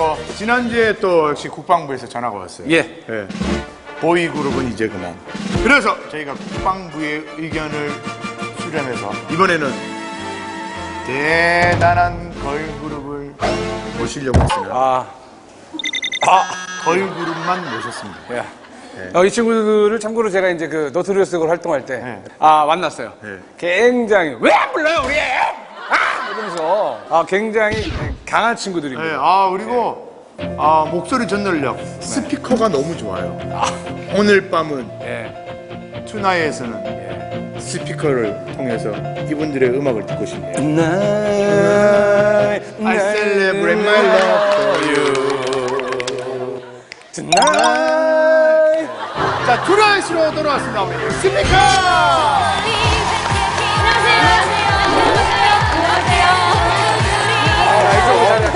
또 지난주에 또 역시 국방부에서 전화가 왔어요. 예. 예. 보이 그룹은 이제 그만. 그래서 저희가 국방부의 의견을 수렴해서 이번에는 대단한 걸그룹을 모시려고 했습니다. 아, 걸그룹만 모셨습니다. 야. 어, 이 친구들을 참고로 제가 이제 그 노트리어스 걸 활동할 때, 네. 아, 만났어요. 네. 굉장히, 왜안 불러요, 우리? 아! 이러면서, 아, 굉장히 강한 친구들입니다. 네, 아 그리고 아, 목소리 전달력 스피커가 너무 좋아요. 오늘 밤은 예. 투나잇에서는 스피커를 통해서 이분들의 음악을 듣고 싶네요. Tonight, I celebrate my love for you. Tonight. 자, 투나잇으로 돌아왔습니다. 우리 스피커!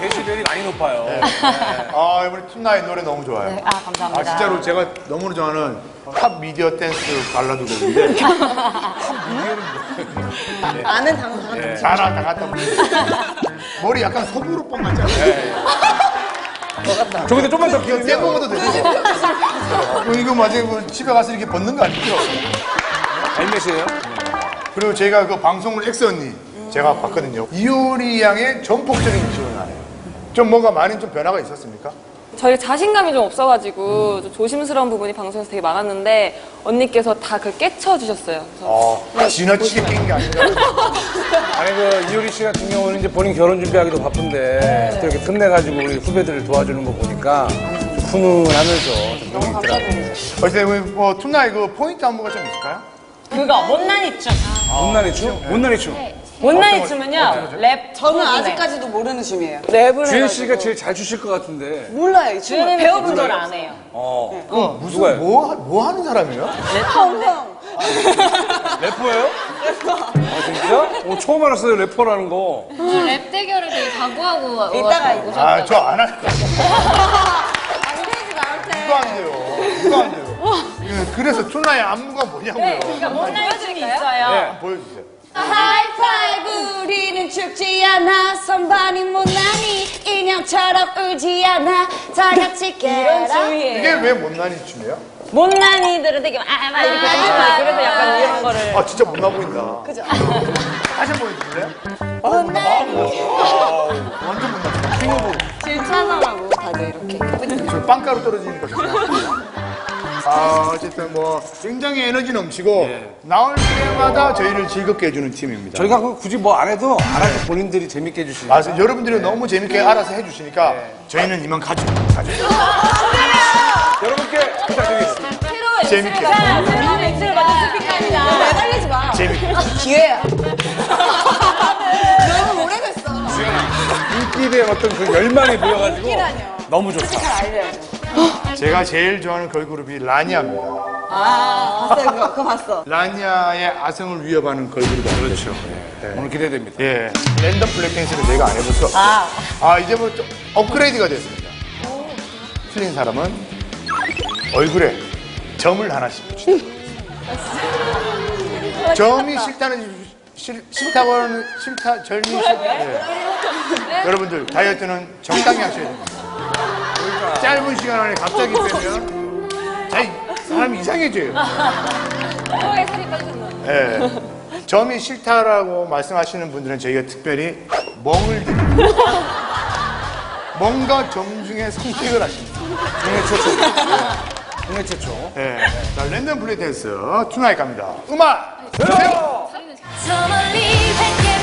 데시벨이 많이 높아요. 아, 이번에 투나잇 노래 너무 좋아요. 아, 감사합니다. 아, 진짜로 제가 너무 좋아하는 탑 미디어 댄스 발라드 곡인데. 아는 단어 네. 자나 나갔다 머리 약간 뻥 같잖아요. 저기도 좀만 더 기울이면. 떼먹어도 되죠? 어, 이거 맞아요. 이거 집에 가서 이렇게 벗는 거 아니죠? 몇이에요? 그리고 제가 그 방송을 엑스 언니 제가 봤거든요. 이효리 양의 전폭적인 지원을 하네요. 좀 뭔가 많은 좀 변화가 있었습니까? 저희 자신감이 좀 없어가지고 좀 조심스러운 부분이 방송에서 되게 많았는데 언니께서 다 그걸 깨쳐주셨어요. 그래서 어, 지나치게 낀 게 아닌가. 아니 그 이효리 씨 같은 경우는 이제 본인 결혼 준비하기도 바쁜데 또 이렇게 틈내가지고 우리 후배들을 도와주는 거 보니까 훈훈하면서 좀 너무 있더라고요. 어쨌든 뭐 투나잇 그 포인트 안무가 좀 있을까요? 그거 못난이 춤. 못난이 춤? 못난이 춤. 못난이 춤은요 랩 저는 아직까지도 모르는 춤이에요. 랩을 주현 씨가 제일 잘 추실 것 같은데. 몰라요, 이 춤을. 주연은 배워본 걸 안 해요. 어. 그 무슨 누가요? 뭐, 하- 뭐 하는 사람이에요? 펑펑. 래퍼예요? 아 진짜? 어, 처음 알았어요 래퍼라는 거. 랩 대결을 되게 자구하고 이따가 오셨다고. 아, 저 안 할 거예요. 이거 안 돼요. 이거 안 돼요. 예, 그래서 투나잇 안무가 뭐냐고요. 그러니까 못난이 춤이 있어요. 보여주세요. 하이파이브 우리는 죽지 않아 선반이 못나니 인형처럼 울지 않아 다 같이 깨라. 이게 왜 못난이 춤이에요? 못난이들은 되게 아, 막 이렇게 하잖아요. 그래서 약간 이런 거를 아, 진짜 못나 보인다. 그죠? 다시 한번 해줄래요? 못나니 완전 못나. 킹오브. 질차상하고 다들 이렇게. 저 빵가루 떨어지는 거죠. 아, 어쨌든 뭐 굉장히 에너지 넘치고 나올 때마다 저희를 즐겁게 해주는 팀입니다. 저희가 그 굳이 뭐 안 해도 알아서 본인들이 재밌게 해주시니까. 맞아요. 여러분들이 너무 재밌게 알아서 해주시니까 저희는 이만 가족. 가족. 여러분께 부탁드리겠습니다. 새로운 재밌게. 엑스를 자, 새로운 엑스를 만든 스피커입니다. 매달리지 마 재밌게. 기회야 너무 오래됐어 인기에 어떤 그 열망이 보여가지고. 너무 좋다. 잘 알려야죠 제가 제일 좋아하는 걸그룹이 라니아입니다. 아 봤어요 그거 그거 봤어 라니아의 아성을 위협하는 걸그룹이 그렇죠. 오늘 기대됩니다. 예. 랜덤 블랙댄스를 내가 안 해볼 수 없어. 아, 아 이제 뭐좀 업그레이드가 됐습니다. 틀린 사람은 얼굴에 점을 하나씩 붙인다. 점이 싫다는 싫, 싫다고 하는 싫다 점이 싫다. 예. 여러분들 다이어트는 적당히 하셔야 됩니다. 짧은 시간 안에 갑자기 빼면 자이 사람이 이상해져요. 코에 살이 빠졌나. 예. 점이 싫다라고 말씀하시는 분들은 저희가 특별히 멍을 드립니다. 뭔가 점 중에 선택을 하십니다. 국내 최초. 국내 최초. 예. 자, 랜덤 플레이 댄스 투나잇 갑니다. 음악 주세요. 저 멀리 밝게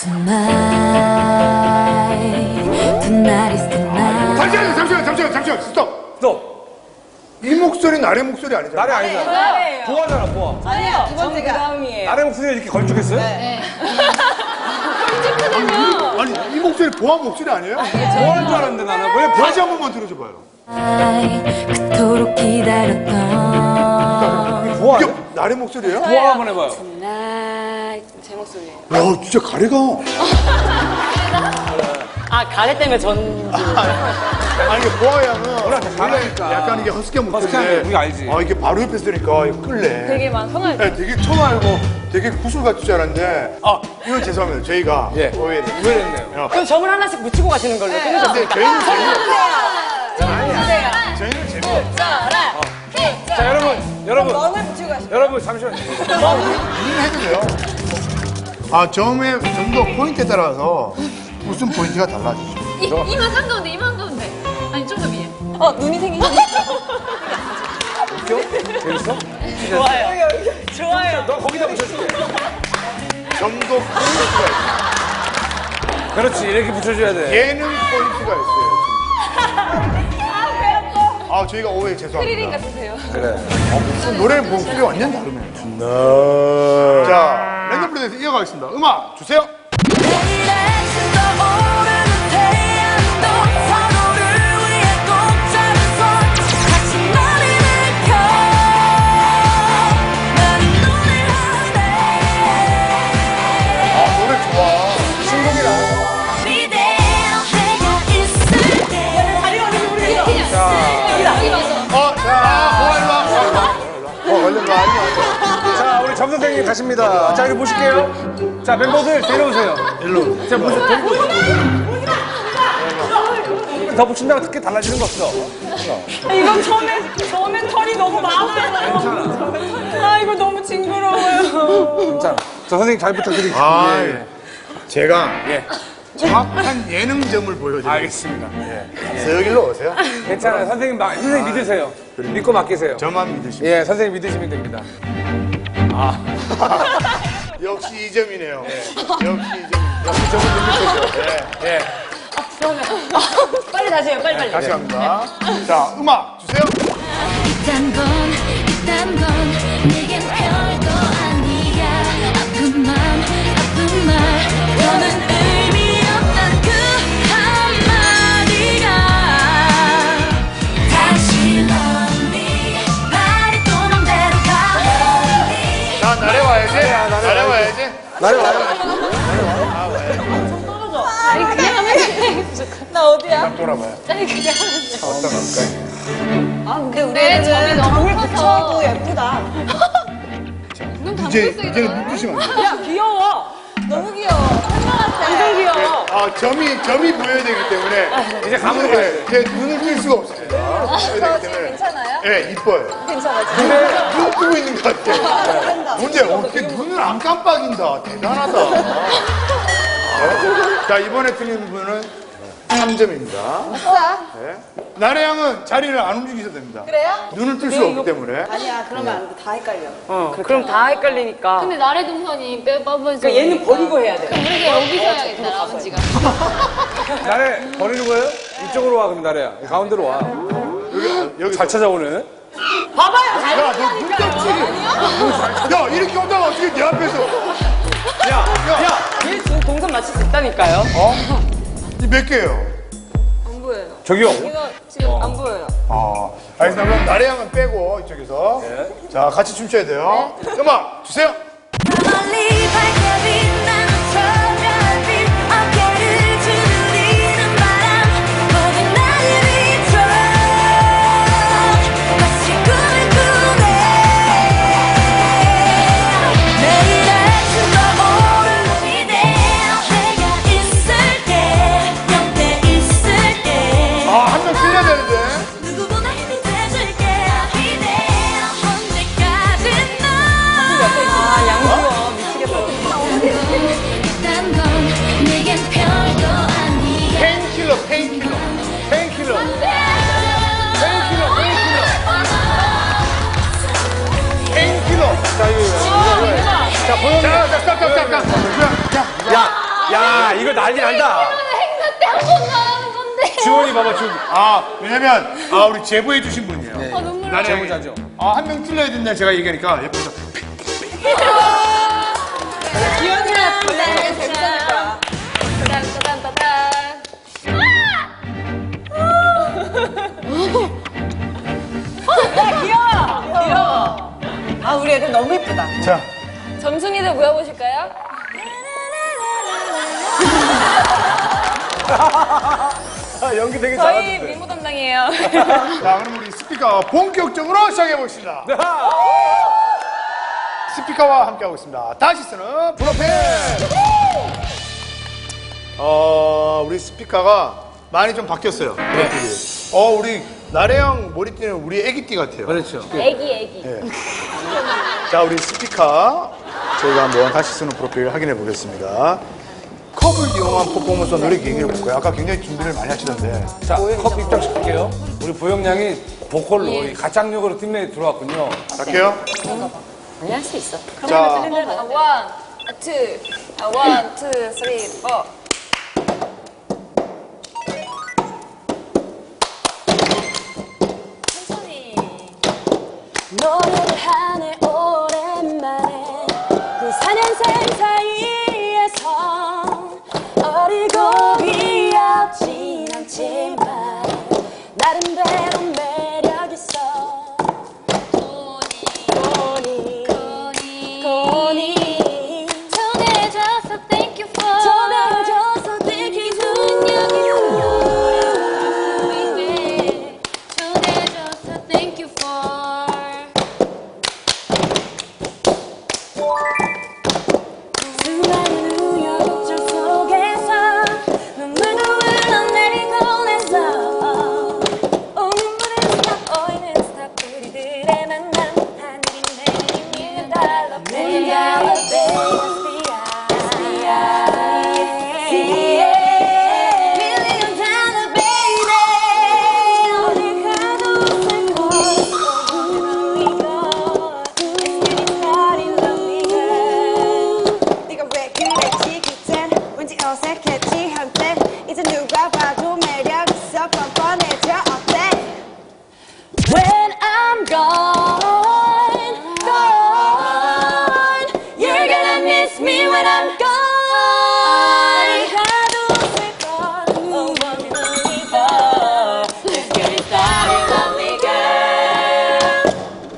Tonight, tonight is tonight. 잠시만요, 잠시만요, 잠시만요, 잠시만요. 스톱. 너 이 목소리는 나의 목소리 아니잖아. 나래 아니잖아. 네. 보아잖아 보아. 아니요, 두 번째가. 다음이에요. 나래 목소리 이렇게 걸쭉했어요? 네. 네. 아니 이 목소리 보아 목소리 아니에요? 보아인 줄 알았는데 나는 네. 왜 보아? 다시 한 번만 들어줘봐요. 그토록 기다렸던 이게 나의 목소리예요? 보아 한번 해봐요. Tonight. 제 목소리예요. 야 진짜 가래가. 아, 가래 때문에 전. 아니 이게 보아 양은 워낙 잘하니까. 약간 이게 허스키한 허스키한 목소리인데 게 우리가 알지. 아 이게 바로 옆에 쓰니까 이거 끌래. 되게 막 흥할 때. 네, 되게 처음 알고 되게 구슬 같을 줄 알았는데 아 이건 죄송합니다 저희가 예. 오해를 의외했네요. 그럼 점을 하나씩 붙이고 가시는 걸로 끊으셨어요. 근데 저희는 재미 저희는 재미 자, 여러분, 여러분, 멍을 붙이고 가시 여러분, 잠시만요. 이는 해도 돼요 아 점의 점도 포인트에 따라서 무슨 포인트가 달라지죠 이, 이만 상가운데 이만 가운데 아니 좀 더 위에 어, 눈이 생기셨네. 재밌어? 좋아요. 좋아요. 너 거기다 붙여줄게. 점도 포인트가 그렇지, 이렇게 붙여줘야 돼. 예능 포인트가 있어요 아 저희가 오해 크리링 죄송합니다 같으세요. 그래. 노래 목소리 완전 다르네요 자 플레이에서 이어가겠습니다. 음악 주세요 우리 점 선생님 가십니다. 자, 이리 보실게요. 자, 멤버들 데려오세요. 일로. 자, 무슨 데리고 더 붙인다고 크게 달라지는 거 없어. 이건 처음에, 처음엔 털이 너무 많아요. 아, 이거 너무 징그러워요. 자, 저 선생님 잘 부탁드리겠습니다. 아, 예, 예. 제가 예. 정확한 예능점을 보여드릴게요. 알겠습니다. 저길로 오세요. 괜찮아요. 선생님, 막, 선생님 믿으세요. 믿고 맡기세요. 저만 믿으시면. 예, 선생님 믿으시면 됩니다. 역시 이 점이네요. 역시 이 점. 역시 점을 눈빛이죠. 예. 예. 빨리 다시 해요, 빨리, 빨리. 다시 갑니다. 자, 음악 주세요. 나를 와요. 아니 그냥 하면 돼나 어디야? 딱 돌아봐요. 아니 그냥 하면 돼 어떤 걸까요? 아 근데 우리 내 점이 너무 커서 쳐도 예쁘다 눈 감고 이제, 있어 이제는 눈뜨시면 안 돼요. 야, 귀여워. 너무 귀여워 완전 귀여워. 아, 점이, 점이 보여야 되기 때문에. 이제 감으로 예, 가야 돼. 이제 눈을 뜰 수가 없습니다. 보여야 되기 때문에. 괜찮아요? 예, 이뻐요. 괜찮아 근데 눈 뜨고 있는 것 같아. 문제 어떻게 눈을 안 깜빡인다. 대단하다. 네. 자, 이번에 틀린 분은 3점입니다. 네. 나래 양은 자리를 안 움직이셔도 됩니다. 그래요? 눈을 뜰 수가 없기 때문에. 아니야 그러면 안 돼 다 헷갈려 어, 그럼 다 헷갈리니까. 근데 나래 동선이 빼 빠져서 그러니까 얘는 버리고 해야 돼. 우리가 여기서 해야겠다 라운지가 나래 버리는 거예요? 이쪽으로 와, 그럼 나래야. 가운데로 와. 여기, 여기. 잘 찾아오네. 봐봐요, 잘 야, 너 눈깜찍이. 야, 이렇게 오다가 어떻게 내 앞에서. 야, 야! 얘 지금 동선 맞출 수 있다니까요. 어? 이몇 개예요? 안 보여요. 저기요. 이거 지금 안 보여요. 아, 알겠습니다. 그럼 나래 양은 빼고 이쪽에서. 자, 같이 춤춰야 돼요. 음악 주세요. 야, 야, 이거 난리 난다. 행사 때한번 나가는 건데 지원이 봐봐, 지원이. 아, 왜냐면, 아, 우리 제보해 주신 분이에요. 네. 아, 눈물 나는 제보자죠. 아, 한명 틀려야 된다 제가 얘기하니까 옆에서 기현이가 원래 재밌으니까. 따단따단따단. 아, 우리 애들 너무 이쁘다. 자, 점순이들 모여보실까요? 아, 연기 되게 저희 잘하는데. 미모 담당이에요. 자, 그럼 우리 스피커 본격적으로 시작해 보겠습니다. 스피커와 함께하고 있습니다. 다시 쓰는 프로펜! 어, 우리 스피커가 많이 좀 바뀌었어요. 네. 어, 우리 나래형 머리띠는 우리 애기띠 같아요. 그렇죠. 애기, 애기. 자, 우리 스피커 저희가 한번 다시 쓰는 프로필 확인해 보겠습니다. 컵을 이용한 퍼포먼스 노래 얘기해 볼까요? 아까 굉장히 준비를 많이 하시던데. 자, 컵 입장시킬게요. 우리 보영 양이 보컬로 이 가창력으로 팀내에 들어왔군요. 갈게요. 아니, 할 수 있어. 자, 아, 원, 투, 아, 원, 투, 쓰리, 포.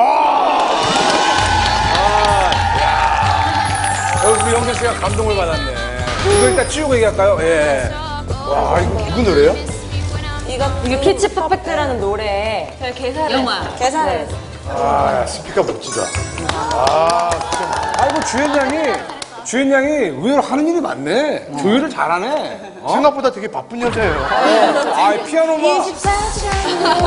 Oh, 감동을 받았네. 이거 일단 치우고 얘기할까요? 예. 와, 이거 누구 노래예요? 이게 피치 퍼펙트라는 노래. 저희 계산을. 계산을 아, 스피커 멋지다. 아, 좀 아이고, 주연 양이, 주연 양이 의외로 하는 일이 많네. 조율을 잘하네. 어? 생각보다 되게 바쁜 여자예요. 아, 피아노만. 24시간